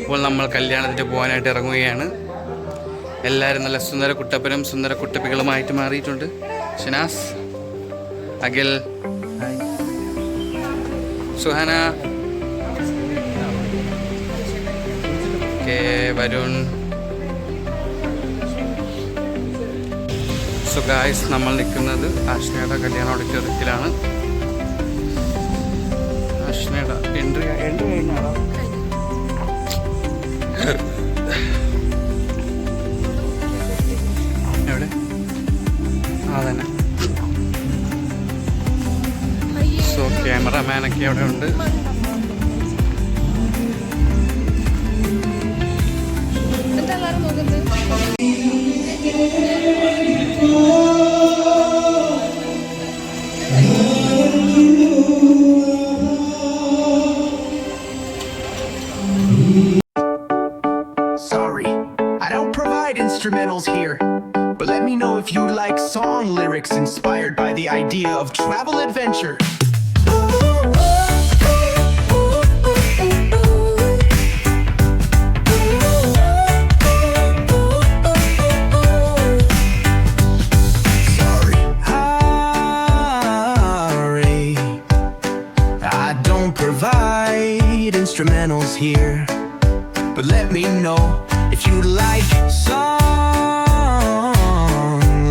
ഇപ്പോൾ നമ്മൾ കല്യാണത്തിന് പോകാനായിട്ട് ഇറങ്ങുകയാണ്. എല്ലാവരും നല്ല സുന്ദര കുട്ടപ്പനും സുന്ദര കുട്ടപ്പികളുമായിട്ട് മാറിയിട്ടുണ്ട്. ഷിനാസ് അഖിൽ. സുഹന. കെ. വരുൺ. സുഖായ്സ് നമ്മൾ നിൽക്കുന്നത് ആശ്നയുടെ കല്യാണ ഓഡിറ്റോറിയത്തിലാണ്. ആഷ്നയുടെ എൻട്രി എൻട്രി കഴിഞ്ഞാടാ എവിടെ? ആ തന്നെ സോ ക്യാമറമാനൊക്കെ അവിടെ ഉണ്ട് എന്താ എല്ലാവരും നോക്കുന്നത്? Provide instrumentals here. But let me know if you like song lyrics inspired by the idea of travel adventure. Sorry. Sorry. I don't provide instrumentals here. But let me know if you like song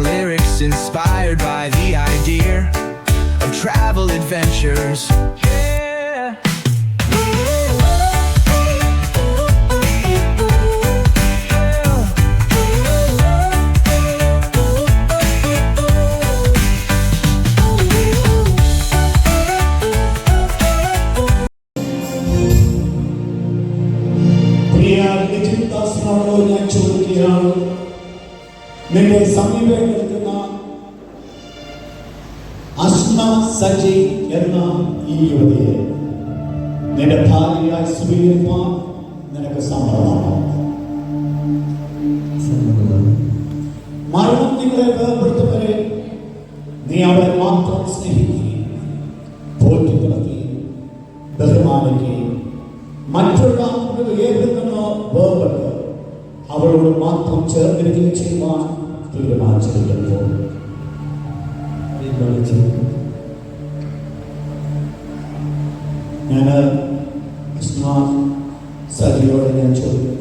lyrics inspired by the idea of travel adventures. സമീപം നിൽക്കുന്ന അഷ്ന സജി എന്ന ഈ യുവതിയെ നിന്റെ ഭാര്യയായി സ്വീകരിക്കാൻ നിനക്ക് സമ്മതമാണ്? മരണം നിങ്ങളെ വേർപെടുത്തുവരെ നീ അവരെ മാത്രം സ്നേഹിക്കുകയും പോറ്റി പുലർത്തുകയും ബഹുമാനിക്കുകയും മറ്റുള്ള ഏതിൽ നിന്നോ വേർപെട്ട് അവളോട് മാത്രം ചേർന്നിരിക്കുകയും ചെയ്യുവാൻ തീരുമാനിച്ചിരിക്കുന്നു ഞാൻ സജിയോട് ഞാൻ ചോദിക്കുന്നു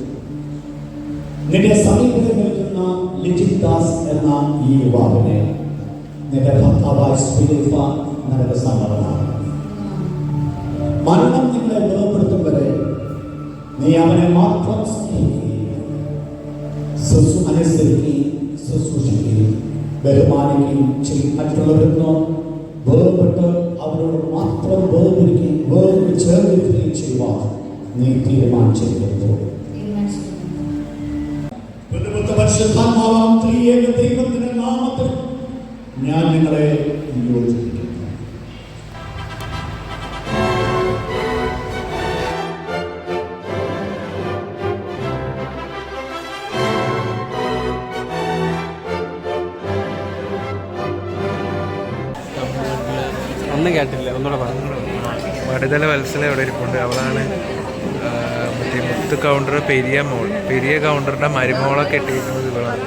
നിന്റെ സമീപത്തിൽ നിൽക്കുന്ന ലിജിത് ദാസ് എന്ന ഈ യുവാവിനെ നിന്റെ ഭർത്താവായി സ്വീകരിക്കാൻ നിനക്ക് സമ്മതമാണ് മരണം നിങ്ങളെ വേർപെടുത്തും വരെ നീ അവനെ മാത്രം സ്നേഹിക്കുകയും ശുശ്രൂ അനുസരിക്കുകയും ശുശ്രൂഷിക്കുകയും ബഹുമാനിക്കുകയും ചെയ്യും. മറ്റുള്ളവരെന്നോ വേർപെട്ട് അവരോട് മാത്രം വേർപിരിക്കുകയും വേർപിരി ചേർന്നിരിക്കുകയും ചെയ്യുവാൻ നീ തീരുമാനിച്ചിരിക്കുന്നു പരിശുദ്ധാത്മാവാം ത്രിയേക ദൈവത്തിന്റെ നാമത്തിൽ ഞാൻ നിങ്ങളെ യോജിപ്പിക്കുന്നു ഒന്നും കേട്ടില്ല ഒന്നുകൂടെ പറഞ്ഞു മടിതല വത്സല അവിടെ ഇരിപ്പുണ്ട്? അവളാണ് മറ്റേ മുത്ത് കൗണ്ടർ പെരിയ മോൾ പെരിയ കൗണ്ടറിന്റെ മരുമോളൊക്കെ ഇട്ടിരിക്കുന്നത് ഇവളാണ്.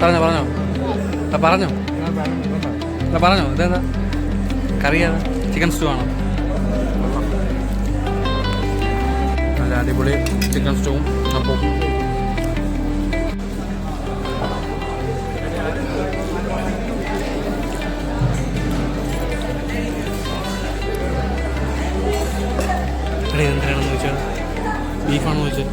പറഞ്ഞോ പറഞ്ഞോ ആ പറഞ്ഞോ ആ പറഞ്ഞോ ഇതേതാ കറിയാതാ ചിക്കൻ സ്റ്റൂ ആണോ? നല്ല അടിപൊളി ചിക്കൻ സ്റ്റൂവും അപ്പോൾ എന്താണെന്ന് ചോദിച്ചാൽ ബീഫാണെന്ന് ചോദിച്ചാൽ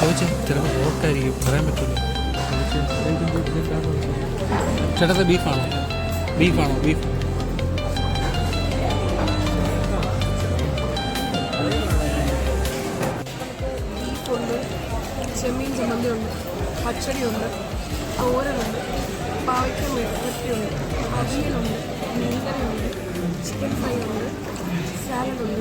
ചോദിച്ചേ? ചിലപ്പോൾ പറയാൻ പറ്റില്ല ചേട്ടത്തെ ബീഫാണോ? ബീഫാണോ? ബീഫ്. ബീഫുണ്ട് ചെമ്മീൻ ചമ്മന്തിയുണ്ട് പച്ചടിയുണ്ട് തോരനുണ്ട് പാവയ്ക്ക മെഴുക്കുവരട്ടിയുണ്ട് അവിയലുണ്ട് മീൻകറിയുണ്ട് ചിക്കൻ ഫ്രൈ ഉണ്ട് സാലഡുണ്ട്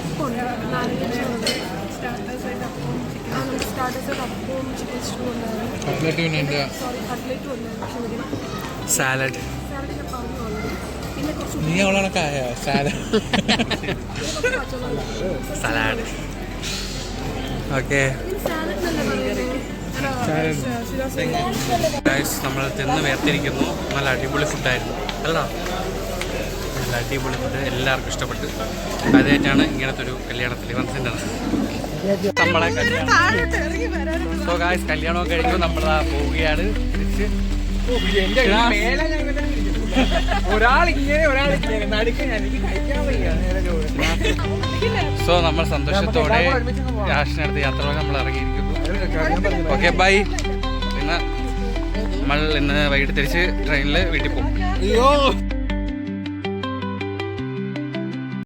ഉപ്പുണ്ട് നാരങ്ങയുണ്ട് സ്റ്റാർട്ടേഴ്സായിട്ട് അപ്പവും ആ നമുക്ക് സ്റ്റാർട്ടേഴ്സായിട്ട് അപ്പവും ചിക്കൻ സ്റ്റൂ ഉണ്ടായിരുന്നു. കട്ട്ലറ്റ് പിന്നെ സോറി കട്ട്ലറ്റും ഉണ്ട് സാലഡ് നീ അവളൊക്കെ ആയ? സാലഡ്. സലാഡ്. ഓക്കെ. നമ്മൾ തിന്ന് വേർത്തിരിക്കുന്നു നല്ല അടിപൊളി ഫുഡായിരുന്നു അല്ലടാ. നല്ല അടിപൊളി ഫുഡ് എല്ലാവർക്കും ഇഷ്ടപ്പെട്ടു. ആദ്യമായിട്ടാണ് ഇങ്ങനത്തെ ഒരു കല്യാണത്തിൽ വന്നിട്ടുള്ളത്. നമ്മളെ കല്യാണം. സോ ഗായ്സ് കല്യാണമൊക്കെ കഴിഞ്ഞു നമ്മൾ പോവുകയാണ്. തിരിച്ച്. ഒരാളിങ്ങനെ ഒരാളിങ്ങനെ. നടുക്ക് ഞാൻ എനിക്ക് കഴിക്കാൻ വയ്യ. നേരെ സോ നമ്മൾ സന്തോഷത്തോടെ രാഷ്ട്രീയടുത്ത് യാത്ര നമ്മൾ ഇറങ്ങിയിരിക്കുന്നു. ഓക്കെ ബൈ ഇന്ന് നമ്മൾ ഇന്ന് വൈകിട്ട് തിരിച്ച് ട്രെയിനിൽ വീട്ടിൽ പോകും അയ്യോ.